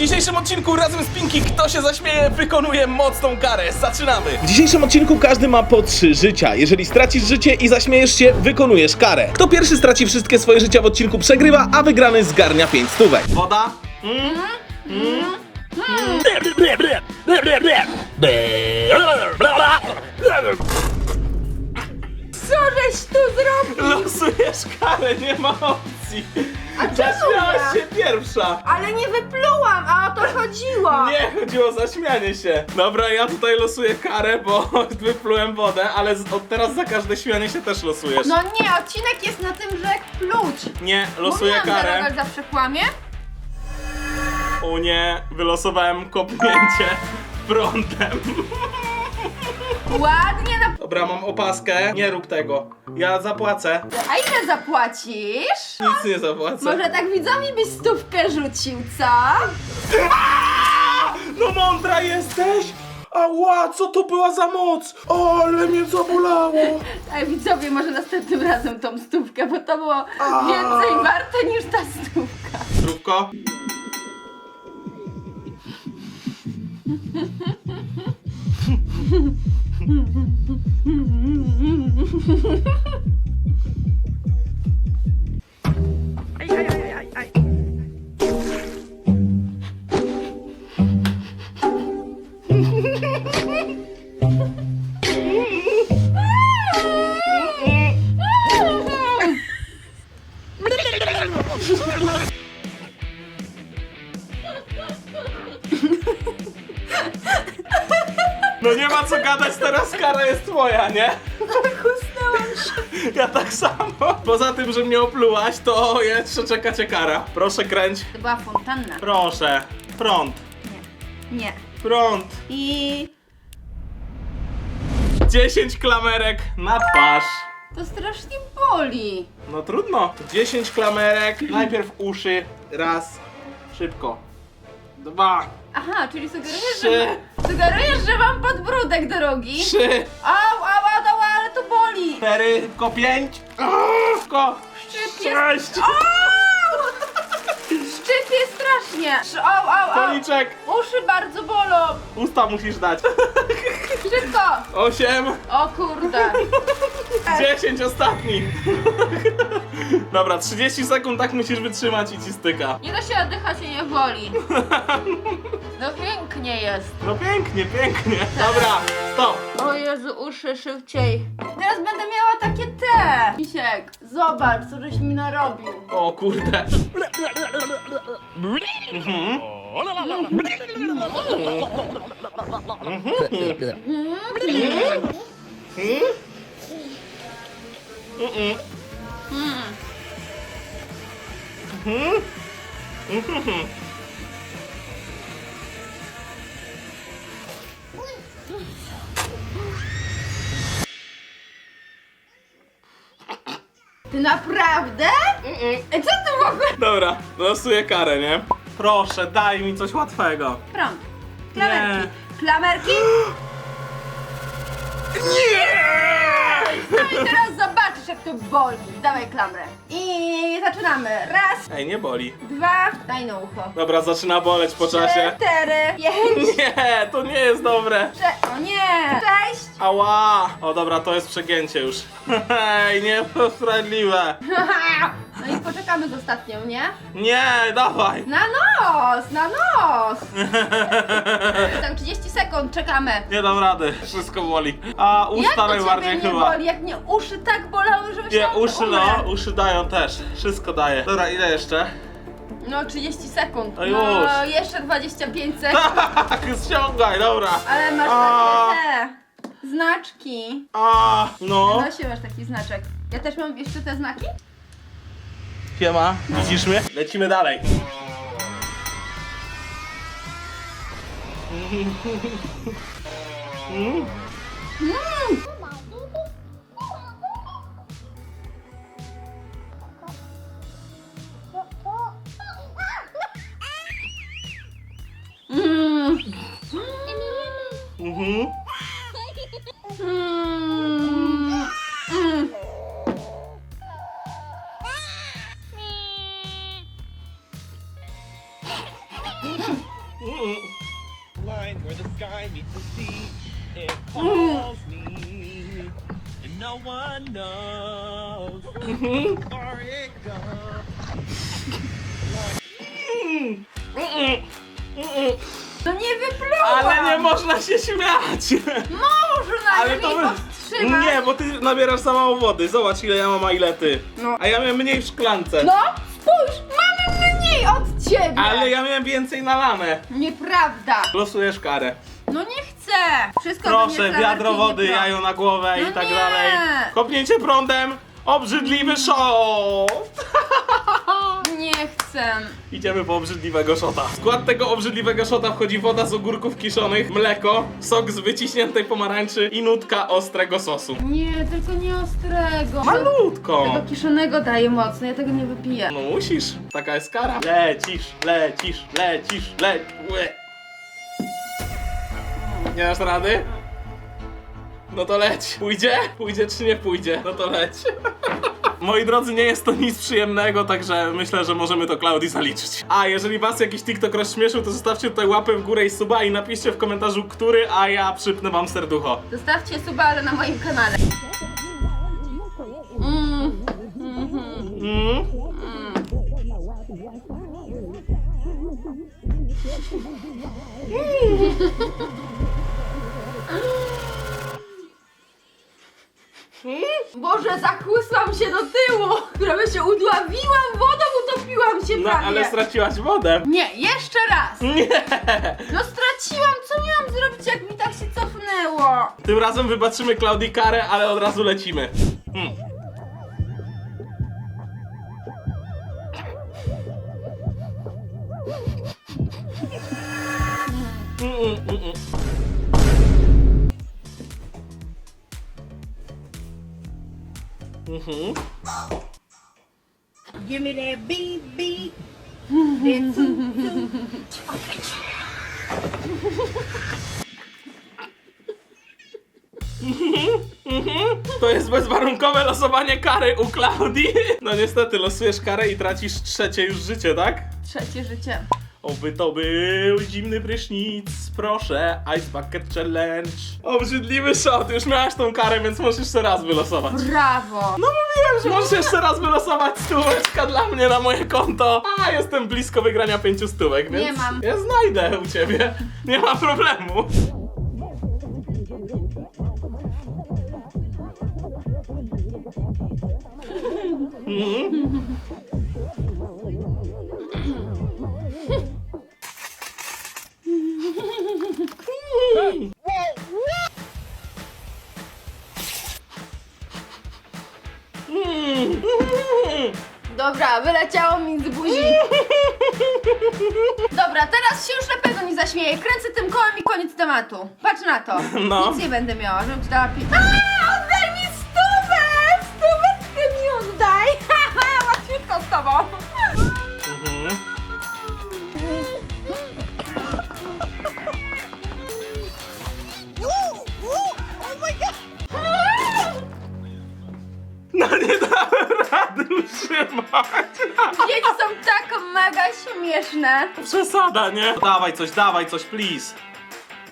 dzisiejszym odcinku razem z Pinki Kto się zaśmieje wykonuje mocną karę. Zaczynamy! W dzisiejszym odcinku każdy ma po trzy życia. Jeżeli stracisz życie i zaśmiejesz się, wykonujesz karę. Kto pierwszy straci wszystkie swoje życia w odcinku przegrywa, a wygrany zgarnia 5 stówek. Woda? Co żeś tu zrobił? Losujesz karę, nie ma opcji. A czemu ja? się pierwsza. Ale nie wyplułam, a o to chodziło. Nie, chodziło o zaśmianie się. Dobra, ja tutaj losuję karę, bo wyplułem wodę, ale z- od teraz za każde śmianie się też losujesz. No nie, odcinek jest na tym, że pluć. Nie, losuję Mówiłam, że karę. Rogal zawsze kłamie. O nie, wylosowałem kopnięcie prądem. Ładnie na... Dobra, mam opaskę. Nie rób tego. Ja zapłacę. A ile zapłacisz? Nic nie zapłacę. Może tak widzowi byś stówkę rzucił, co? No mądra jesteś! Ała, co to była za moc? O, ale mnie zabolało. A widzowie może następnym razem tą stówkę, bo to było więcej warte niż ta stówka. Zdrówko. はいはいはいはいはい。No nie ma co gadać, teraz kara jest twoja, nie? Chusnęłam się. Ja tak samo. Poza tym, że mnie oplułaś, to jeszcze czeka cię kara. Proszę kręć. To była fontanna. Proszę. Prąd. Nie. Prąd. I 10 klamerek na twarz. to strasznie boli. No trudno. 10 klamerek. Najpierw uszy. Raz. Szybko. Dwa. Aha, czyli sugerujesz, Trzy. że, sugerujesz, że mam podbródek drogi. Trzy. Au, au, au, au, ale to boli. Cztery. Tylko pięć. Szybko. Szczyp jest... Sześć. Au! Szczypie strasznie. Sz- Au, au, au. Policzek. Uszy bardzo bolą. Usta musisz dać. Szybko. Osiem. O kurde. 10 ostatni. Dobra, 30 sekund tak musisz wytrzymać i ci styka. Nie da się oddychać i nie boli. No pięknie jest. No pięknie, pięknie. Dobra, stop. O Jezu, uszy szybciej. Teraz będę miała takie te. Misiek, zobacz, co żeś mi narobił. O kurde. Mhm. Mhm. Mhm. Mm. Mhm. Mhm. Naprawdę? Ej, co ty w ogóle? Dobra, losuję karę, nie? Proszę, daj mi coś łatwego. Prąd. Klamerki. Nie. Klamerki? Nie! No i teraz zobaczysz, jak to boli. Dawaj klamrę. I zaczynamy. Raz, Ej, nie boli. dwa, daj na ucho. Dobra, zaczyna boleć po czasie. Cztery, pięć, Nie, to nie jest dobre. sze- o nie, sześć. Ała! O dobra, to jest przegięcie już. Hej, niesprawiedliwe. No i poczekamy z ostatnią, nie? Nie, dawaj. Na nos, na nos. Tak 30 sekund, czekamy. Nie dam rady, wszystko boli. A Jak usta najbardziej ciebie nie chyba. boli? Jak mnie uszy tak bolały, Nie, uszy no, uszy dają też. Wszystko daje. Dobra, ile jeszcze? No 30 sekund. No No już. jeszcze 25 sekund. Tak, ściągaj, dobra. Ale masz A. takie te znaczki. A, no. No się masz taki znaczek. Ja też mam jeszcze te znaki? Siema, widzisz mnie? Lecimy dalej. Mm. Mhm. Mm. Mm. Mm. line where the sky meets the sea. It calls me, and no one knows where it goes. No nie wyplułam! Ale nie można się śmiać! Można, Ale to to powstrzymać. Nie, bo ty nabierasz za mało wody. Zobacz ile ja mam, a ile ty. No. A ja miałem mniej w szklance. No, spójrz, mamy mniej od ciebie! Ale ja miałem więcej nalane. Nieprawda! Losujesz karę. No nie chcę! Wszystko Proszę, wiadro wody, pro. jajo na głowę No i tak nie. dalej. Kopnięcie prądem. Obrzydliwy shot! Nie chcę. Idziemy po obrzydliwego szota. W skład tego obrzydliwego szota wchodzi woda z ogórków kiszonych, mleko, sok z wyciśniętej pomarańczy i nutka ostrego sosu. Nie, tylko nie ostrego. Malutko! Tego kiszonego daje mocno, ja tego nie wypiję. No musisz, taka jest kara. Lecisz, lecisz, lecisz. Łe. Nie dasz rady? No to leć. Pójdzie? Pójdzie czy nie pójdzie? No to leć. Moi drodzy, nie jest to nic przyjemnego, także myślę, że możemy to Klaudii zaliczyć. A jeżeli was jakiś TikTok rozśmieszył, to zostawcie tutaj łapę w górę i suba i napiszcie w komentarzu, który, a ja przypnę wam serducho. Zostawcie suba, ale na moim kanale. Mm. Mm? Boże, zachłysłam się do się udławiłam wodą, utopiłam się No, prawie. ale straciłaś wodę. Nie, jeszcze raz! Nie! No straciłam, co miałam zrobić, jak mi tak się cofnęło? Tym razem wybaczymy Klaudii karę, ale od razu lecimy. Mm. Mm, mm, mm, mm. Mhm. Give me that beat, beat. Then toot, toot. To jest bezwarunkowe losowanie kary u Klaudii. No niestety, losujesz karę i tracisz trzecie już życie, tak? Trzecie życie. Oby to był zimny prysznic, proszę, Ice Bucket Challenge. Obrzydliwy shot, już miałaś tą karę, więc możesz jeszcze raz wylosować. Brawo! No mówiłem, że możesz jeszcze raz wylosować stóweczka dla mnie na moje konto. A, jestem blisko wygrania pięciu stówek, więc Nie mam. ja znajdę u ciebie. Nie ma problemu. Mhm. Dobra, wyleciało mi z buzi. Dobra, teraz się już na pewno nie zaśmieję. Kręcę tym kołem i koniec tematu. Patrz na to. No. Nic nie będę miała, żebym ci dała pi... Aaa, oddaj mi stówę! Stóweczkę mi oddaj! Haha, łatwiutko z tobą. Utrzymać. Dzieci są tak mega śmieszne. Przesada, nie? Dawaj coś, dawaj coś, please.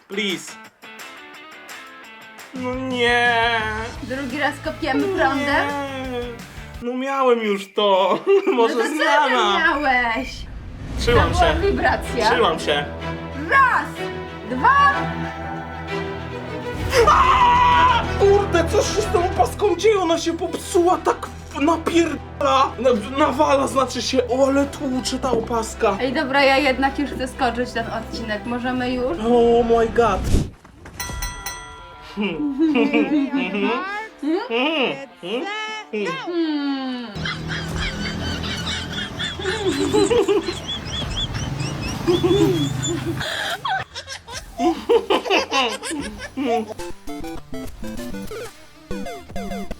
Please. No nie. Drugi raz kopiemy prądem. Nie. No miałem już to. No Może to co ty zmiana. miałeś? Trzymam To była się. wibracja. Trzymam się. Raz, dwa! Kurde, co się z tą paską dzieje? Ona się popsuła tak napierdala. Na- Nawala znaczy się, o ale tłucze ta opaska. Ej, dobra, ja jednak już chcę skończyć ten odcinek. Możemy już? Oh my god. Hmm.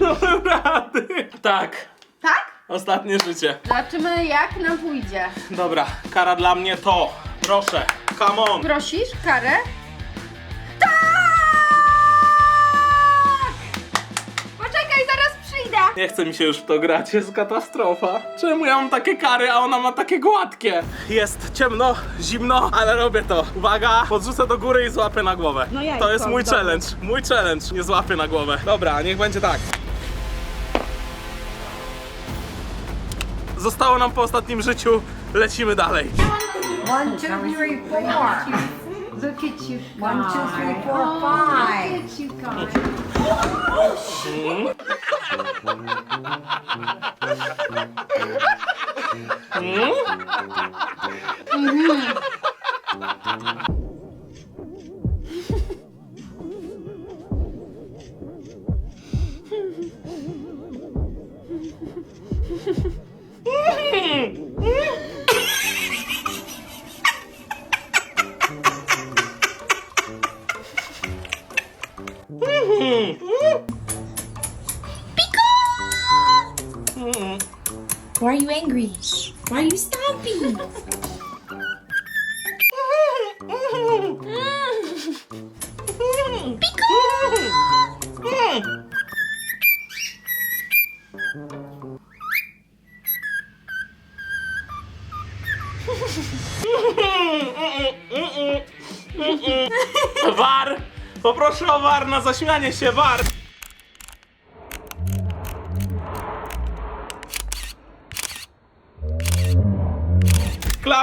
Dałem rady. Tak, Tak? ostatnie życie. Zobaczymy jak nam pójdzie. Dobra, kara dla mnie to. Proszę, come on. Prosisz karę? Nie chce mi się już w to grać, jest katastrofa. Czemu ja mam takie kary, a ona ma takie gładkie? Jest ciemno, zimno, ale robię to. Uwaga, podrzucę do góry i złapię na głowę. No jajko, to jest mój dobra. challenge, mój challenge, nie złapię na głowę. Dobra, niech będzie tak. Zostało nam po ostatnim życiu, lecimy dalej. One, two, three, four. Look at you. One, two, three, four, oh, five. Look at you hmm? guys. Hmm? Why are you angry? Why are you stopping? War! Poproszę o war na zaśmianie się, war!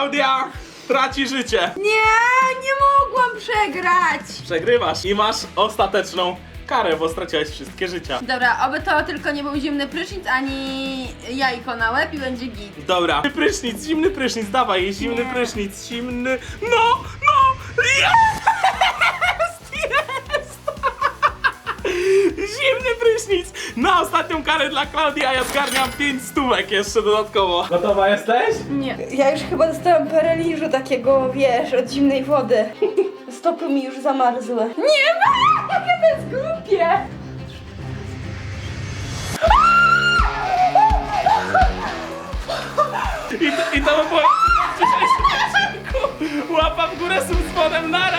Klaudia traci życie. Nie, nie mogłam przegrać. Przegrywasz i masz ostateczną karę, bo straciłeś wszystkie życia. Dobra, oby to tylko nie był zimny prysznic, ani jajko na łeb i będzie git. Dobra. Prysznic, zimny prysznic, dawaj, zimny Nie. prysznic, zimny. No, no! Jest! Jest! Zimny prysznic! Na ostatnią karę dla Klaudii, a ja zgarniam 5 stówek jeszcze dodatkowo. Gotowa jesteś? Nie. Ja już chyba dostałam paraliżu takiego, wiesz, od zimnej wody. Stopy mi już zamarzły. Nie ma! Jakie to jest głupie! I, i to by było... Łapa w górę z spodem na